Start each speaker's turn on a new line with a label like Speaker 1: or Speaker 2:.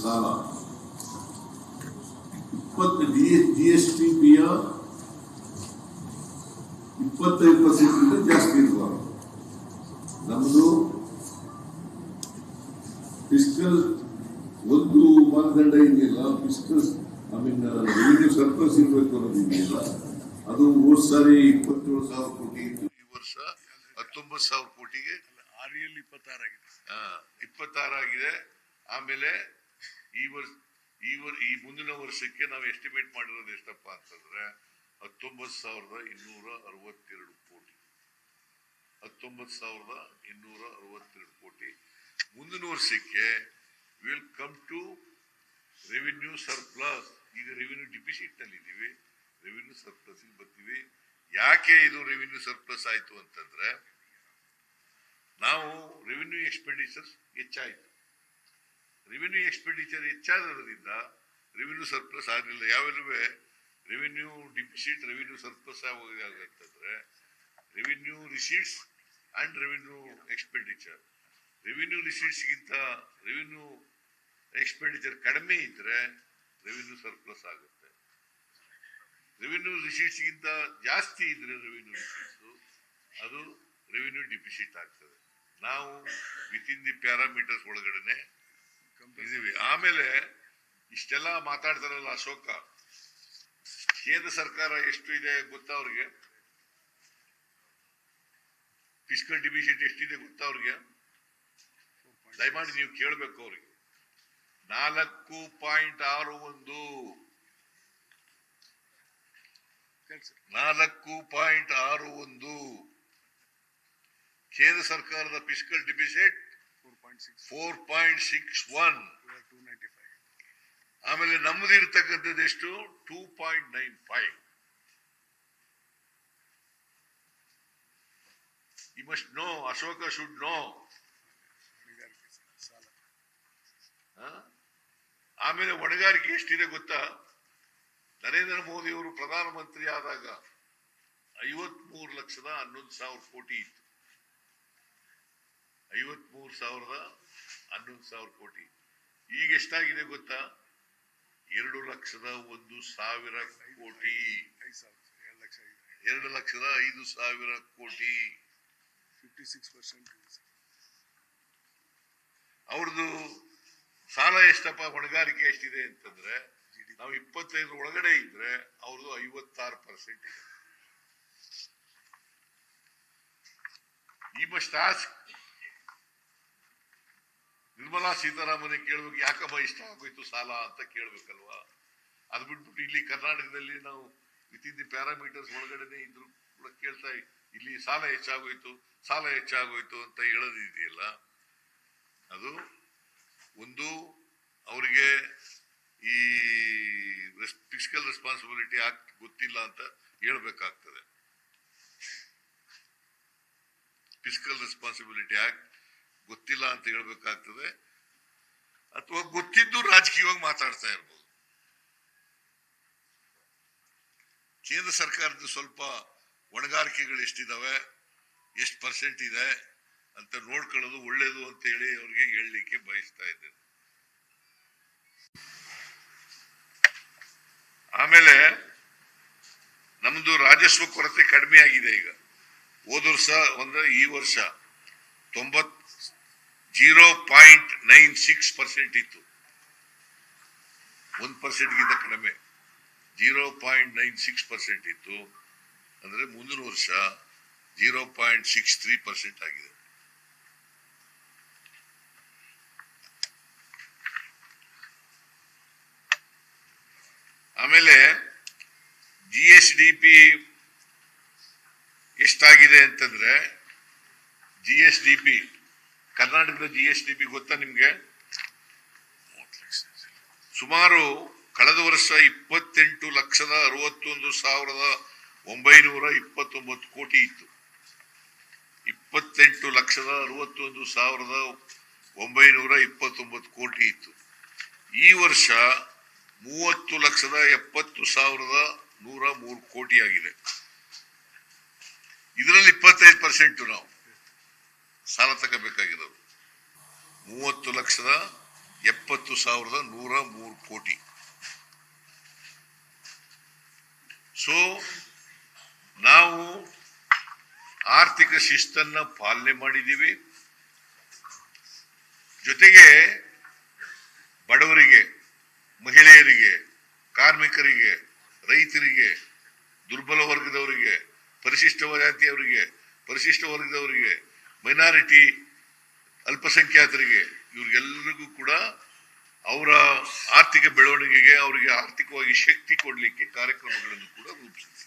Speaker 1: ಸಾಲ. ಇಪ್ಪತ್ತು D G S T ಪಿಯ ಇಪ್ಪತ್ತೈದು ಪರ್ಸೆಂಟ್ ಜಾಸ್ತಿ ಇರಬಾರ್ದು ನಮ್ಮದು ಫಿಸ್ಕಲ್ ಒಂದು ಮಾನದಂಡ ಇದೆಯಲ್ಲ fiscal I mean revenue surplus ಇರಬೇಕು ಅನ್ನೋದು ಇದೆಯಲ್ಲ ಅದು ಹೋದ್ ಸಾರಿ ಇಪ್ಪತ್ತೇಳು ಸಾವಿರ ಕೋಟಿ ಇತ್ತು ಈ ವರ್ಷ ಹತ್ತೊಂಬತ್ತು ಸಾವಿರ ಕೋಟಿಗೆ.
Speaker 2: ಎಲ್ ಇಪ್ಪತ್ತಾರಾಗಿದೆ
Speaker 1: ಇಪ್ಪತ್ತಾರಾಗಿದೆ ಆಮೇಲೆ ಈ ವರ್ಷ, ಈ ವರ್, ಈ ಮುಂದಿನ ವರ್ಷಕ್ಕೆ ನಾವು ಎಸ್ಟಿಮೇಟ್ ಮಾಡಿರೋದು ಎಷ್ಟಪ್ಪ ಅಂತಂದ್ರೆ ಹತ್ತೊಂಬತ್ತು ಸಾವಿರದ ಇನ್ನೂರ ಅರವತ್ತೆರಡು ಕೋಟಿ. ಹತ್ತೊಂಬತ್ತು ಸಾವಿರದ ಇನ್ನೂರ ಅರವತ್ತೆರಡು ಕೋಟಿ. ಮುಂದಿನ ವರ್ಷಕ್ಕೆ will come to revenue surplus ಈಗ ರೆವಿನ್ಯೂ ಡಿಫಿಸಿಟ್ ಇದ್ದೀವಿ ರೆವಿನ್ಯೂ ಸರ್ಪ್ಲಸ್ ಬರ್ತೀವಿ. ಯಾಕೆ ಇದು ರೆವಿನ್ಯೂ ಸರ್ಪ್ಲಸ್ ಆಯ್ತು ಅಂತಂದ್ರೆ ನಾವು ರೆವಿನ್ಯೂ ಎಕ್ಸ್ಪೆಂಡಿಚರ್ಸ್ ಹೆಚ್ಚಾಯಿತು. ರೆವಿನ್ಯೂ ಎಕ್ಸ್ಪೆಂಡಿಚರ್ ಹೆಚ್ಚಾದ್ರಿಂದ ರೆವಿನ್ಯೂ ಸರ್ಪ್ಲಸ್ ಆಗಲಿಲ್ಲ. ಯಾವೆಲ್ಲವೇ revenue deficit revenue surplus ಆಗೋದಾಗಂತಂದ್ರೆ revenue receipts and revenue expenditure revenue ರಿಸೀಟ್ಸ್ಗಿಂತ revenue expenditure ಕಡಿಮೆ ಇದ್ರೆ ರೆವಿನ್ಯೂ ಸರ್ಪ್ಲಸ್ ಆಗುತ್ತೆ. ರೆವಿನ್ಯೂ ರಿಸೀಟ್ಸ್ಗಿಂತ ಜಾಸ್ತಿ ಇದ್ರೆ ರೆವಿನ್ಯೂ ರಿಸೀಟ್ಸ್ ಅದು ರೆವಿನ್ಯೂ ಡಿಫಿಸಿಟ್ ಆಗ್ತದೆ. ನಾವು ವಿತ್ ಇನ್ ದಿ ಪ್ಯಾರಾಮೀಟರ್ಸ್ ಒಳಗಡೆನೆ ಇದೀವಿ ಆಮೇಲೆ ಇಷ್ಟೆಲ್ಲ ಮಾತಾಡ್ತಾರಲ್ಲ ಅಶೋಕ, ಕೇಂದ್ರ ಸರ್ಕಾರ ಎಷ್ಟು ಇದೆ ಗೊತ್ತಾ ಅವ್ರಿಗೆ? ಫಿಸ್ಕಲ್ ಡಿಫಿಷಿಯಂಟ್ ಎಷ್ಟಿದೆ ಗೊತ್ತಾ ಅವ್ರಿಗೆ? ದಯಮಾಡಿ ನೀವು ಕೇಳಬೇಕು ಅವ್ರಿಗೆ. ನಾಲ್ಕು ಪಾಯಿಂಟ್ ಆರು ಒಂದು. ನಾಲ್ಕು ಪಾಯಿಂಟ್ ಆರು ಒಂದು. ಕೇಂದ್ರ ಸರ್ಕಾರದ fiscal deficit
Speaker 2: four point six
Speaker 1: one
Speaker 2: two ninety five
Speaker 1: ಆಮೇಲೆ ನಮ್ಮದು ಇರ್ತಕ್ಕಂಥದ್ದು ಎಷ್ಟು? Two point nine five you must know Ashoka should know ಆಮೇಲೆ ಹೊಣೆಗಾರಿಕೆ ಎಷ್ಟಿದೆ ಗೊತ್ತಾ? ನರೇಂದ್ರ ಮೋದಿ ಅವರು ಪ್ರಧಾನಮಂತ್ರಿ ಆದಾಗ ಐವತ್ಮೂರು ಲಕ್ಷದ ಹನ್ನೊಂದು ಸಾವಿರ ಕೋಟಿ ಇತ್ತು. ಐವತ್ಮೂರು ಸಾವಿರದ ಹನ್ನೊಂದು ಸಾವಿರ ಕೋಟಿ. ಈಗ ಎಷ್ಟಾಗಿದೆ ಗೊತ್ತಾ? ಎರಡು ಲಕ್ಷದ ಒಂದು ಸಾವಿರ ಕೋಟಿ.
Speaker 2: ಎರಡು
Speaker 1: ಲಕ್ಷದ ಐದು ಸಾವಿರ ಕೋಟಿ.
Speaker 2: ಫಿಫ್ಟಿ ಸಿಕ್ಸ್ ಪರ್ಸೆಂಟ್
Speaker 1: ಅವ್ರದ್ದು ಸಾಲ ಎಷ್ಟಪ್ಪ? ಹೊಣೆಗಾರಿಕೆ ಎಷ್ಟಿದೆ ಅಂತಂದ್ರೆ, ನಾವು ಇಪ್ಪತ್ತೈದು ಒಳಗಡೆ ಇದ್ರೆ ಅವ್ರದ್ದು ಐವತ್ತಾರು ಪರ್ಸೆಂಟ್ ಇದೆ. ಈ ಮಸ್ಟ್ ಆಸ್ಕ್ ನಿರ್ಮಲಾ ಸೀತಾರಾಮನ್ ಕೇಳ್ಬೇಕು, ಯಾಕಮ್ಮ ಇಷ್ಟ ಆಗೋಯ್ತು ಸಾಲ ಅಂತ ಕೇಳ್ಬೇಕಲ್ವಾ? ಅದ್ ಬಿಟ್ಬಿಟ್ಟು ಇಲ್ಲಿ ಕರ್ನಾಟಕದಲ್ಲಿ ನಾವು ವಿತ್ ಇನ್ ದಿ ಪ್ಯಾರಾಮೀಟರ್ಸ್ ಒಳಗಡೆನೆ ಇದ್ರು ಕೂಡ ಕೇಳ್ತಾ ಇಲ್ಲಿ ಸಾಲ ಹೆಚ್ಚಾಗೋಯ್ತು ಸಾಲ ಹೆಚ್ಚಾಗೋಯ್ತು ಅಂತ ಹೇಳೋದಿದೆಯಲ್ಲ? ಅದು ಒಂದು ಅವರಿಗೆ ಈ ಫಿಸಿಕಲ್ ರೆಸ್ಪಾನ್ಸಿಬಿಲಿಟಿ ಆಕ್ಟ್ ಗೊತ್ತಿಲ್ಲ ಅಂತ ಹೇಳ್ಬೇಕಾಗ್ತದೆ. ಫಿಸಿಕಲ್ ರೆಸ್ಪಾನ್ಸಿಬಿಲಿಟಿ ಆಕ್ಟ್ ಗೊತ್ತಿಲ್ಲ ಅಂತ ಹೇಳ್ಬೇಕಾಗ್ತದೆ. ಅಥವಾ ಗೊತ್ತಿದ್ದು ರಾಜಕೀಯವಾಗಿ ಮಾತಾಡ್ತಾ ಇರ್ಬೋದು. ಕೇಂದ್ರ ಸರ್ಕಾರದ ಸ್ವಲ್ಪ ಹೊಣೆಗಾರಿಕೆಗಳು ಎಷ್ಟಿದಾವೆ, ಎಷ್ಟು ಪರ್ಸೆಂಟ್ ಇದೆ ಅಂತ ನೋಡ್ಕೊಳ್ಳೋದು ಒಳ್ಳೇದು ಅಂತ ಹೇಳಿ ಅವ್ರಿಗೆ ಹೇಳಲಿಕ್ಕೆ ಬಯಸ್ತಾ ಇದ್ದೇನೆ. ಆಮೇಲೆ ನಮ್ದು ರಾಜಸ್ವ ಕೊರತೆ ಕಡಿಮೆ ಆಗಿದೆ ಈಗ. ಹೋದ ವರ್ಷ ಅಂದ್ರೆ ಈ ವರ್ಷ ತೊಂಬತ್ zero point nine six percent ಇತ್ತು. ಒಂದು ಪರ್ಸೆಂಟ್ಗಿಂತ ಕಡಿಮೆ. Zero point nine six percent ಇತ್ತು. ಅಂದರೆ ಮುಂದಿನ ವರ್ಷ zero point six three percent ಆಗಿದೆ. ಆಮೇಲೆ ಜಿ ಎಸ್ ಡಿ ಪಿ ಎಷ್ಟಾಗಿದೆ ಅಂತಂದ್ರೆ ಜಿ ಎಸ್ ಡಿ ಪಿ ಕರ್ನಾಟಕದ ಜಿ ಎಸ್ ಟಿ ಪಿ ಗೊತ್ತಾ ನಿಮ್ಗೆ? ಸುಮಾರು ಕಳೆದ ವರ್ಷ ಇಪ್ಪತ್ತೆಂಟು ಲಕ್ಷದ ಅರವತ್ತೊಂದು ಸಾವಿರದ ಒಂಬೈನೂರ ಇಪ್ಪತ್ತೊಂಬತ್ತು ಕೋಟಿ ಇತ್ತು. ಇಪ್ಪತ್ತೆಂಟು ಲಕ್ಷದ ಅರವತ್ತೊಂದು ಸಾವಿರದ ಒಂಬೈನೂರ ಇಪ್ಪತ್ತೊಂಬತ್ತು ಕೋಟಿ ಇತ್ತು. ಈ ವರ್ಷ ಮೂವತ್ತು ಲಕ್ಷದ ಎಪ್ಪತ್ತು ಸಾವಿರದ ನೂರ ಮೂರು ಕೋಟಿ ಆಗಿದೆ. ಇದರಲ್ಲಿ ಇಪ್ಪತ್ತೈದು ಪರ್ಸೆಂಟ್ ನಾವು. ಸಾಲ ತಗೋಬೇಕಾಗಿರೋದು. ಮೂವತ್ತು ಲಕ್ಷದ ಎಪ್ಪತ್ತು ಸಾವಿರದ ನೂರ ಮೂರು ಕೋಟಿ. ಸೊ ನಾವು ಆರ್ಥಿಕ ಶಿಸ್ತನ್ನ ಪಾಲನೆ ಮಾಡಿದ್ದೀವಿ. ಜೊತೆಗೆ ಬಡವರಿಗೆ, ಮಹಿಳೆಯರಿಗೆ, ಕಾರ್ಮಿಕರಿಗೆ, ರೈತರಿಗೆ, ದುರ್ಬಲ ವರ್ಗದವರಿಗೆ, ಪರಿಶಿಷ್ಟ ಜಾತಿಯವರಿಗೆ, ಪರಿಶಿಷ್ಟ ವರ್ಗದವರಿಗೆ ಮೈನಾರಿಟಿ ಅಲ್ಪಸಂಖ್ಯಾತರಿಗೆ ಇವ್ರಿಗೆಲ್ಲರಿಗೂ ಕೂಡ ಅವರ ಆರ್ಥಿಕ ಬೆಳವಣಿಗೆಗೆ ಅವರಿಗೆ ಆರ್ಥಿಕವಾಗಿ ಶಕ್ತಿ ಕೊಡಲಿಕ್ಕೆ ಕಾರ್ಯಕ್ರಮಗಳನ್ನು ಕೂಡ ರೂಪಿಸಿದೆ